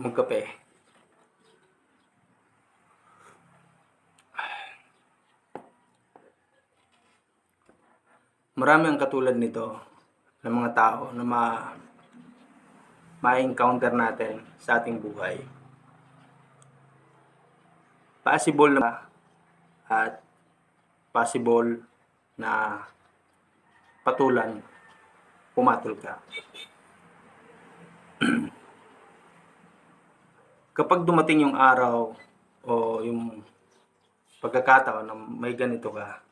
magkape. Marami ang katulad nito ng mga tao na ma ma-encounter natin sa ating buhay. Possible na at possible na patulan pumatol ka. Kapag dumating yung araw o yung pagkakataon na may ganito ka,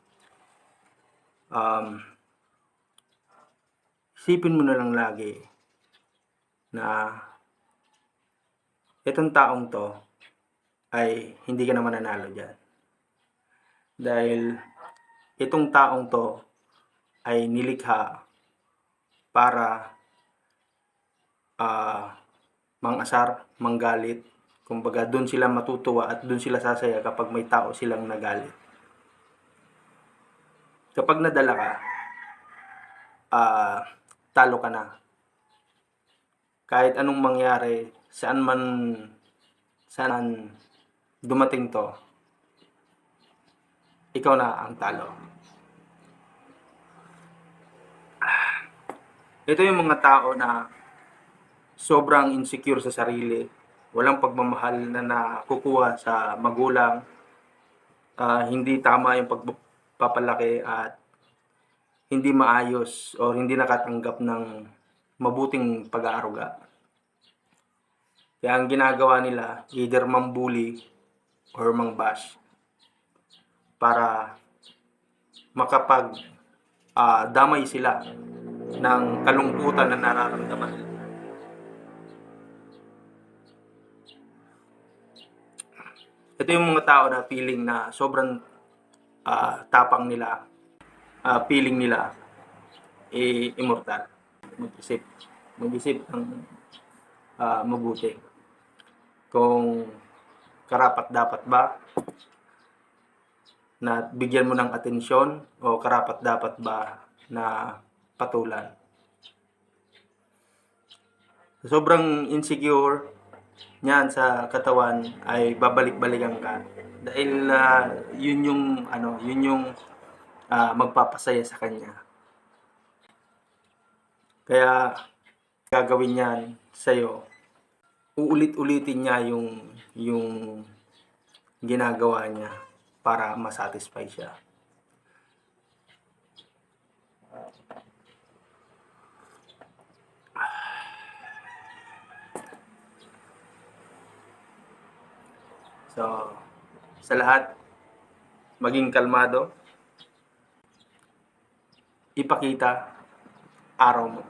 um, isipin mo na lang lagi na itong taong to ay hindi ka na mananalo dyan. Dahil itong taong to ay nilikha para ah mangasar, manggalit. Kumbaga, doon sila matutuwa at doon sila sasaya kapag may tao silang nagalit. Kapag nadala ka, ah talo ka na. Kahit anong mangyari, saan man saan dumating to, ikaw na ang talo. Ito yung mga tao na sobrang insecure sa sarili, walang pagmamahal na nakukuha sa magulang, ah, hindi tama yung pagpapalaki at hindi maayos o hindi nakatanggap ng mabuting pag-aaruga. Kaya ang ginagawa nila, either mambuli or mangbash para makapag ah, damay sila ng kalungkutan na nararamdaman nila. Ito yung mga tao na feeling na sobrang ah, tapang nila, ah, feeling nila eh, immortal. Mag-isip. Mag-isip ng ah, mabuti. Kung karapat dapat ba na bigyan mo ng atensyon o karapat dapat ba na patulan. Sobrang insecure niyan sa katawan ay babalik-balikan ka. Dahil ah, yun yung ano yun yung ah, magpapasaya sa kanya. Kaya gagawin niyan sa'yo. Uulit-ulitin niya yung yung ginagawa niya para masatisfy siya So, sa lahat, maging kalmado. Ipakita araw mo.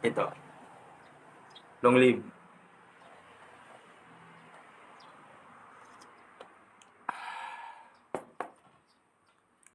Ito. Long live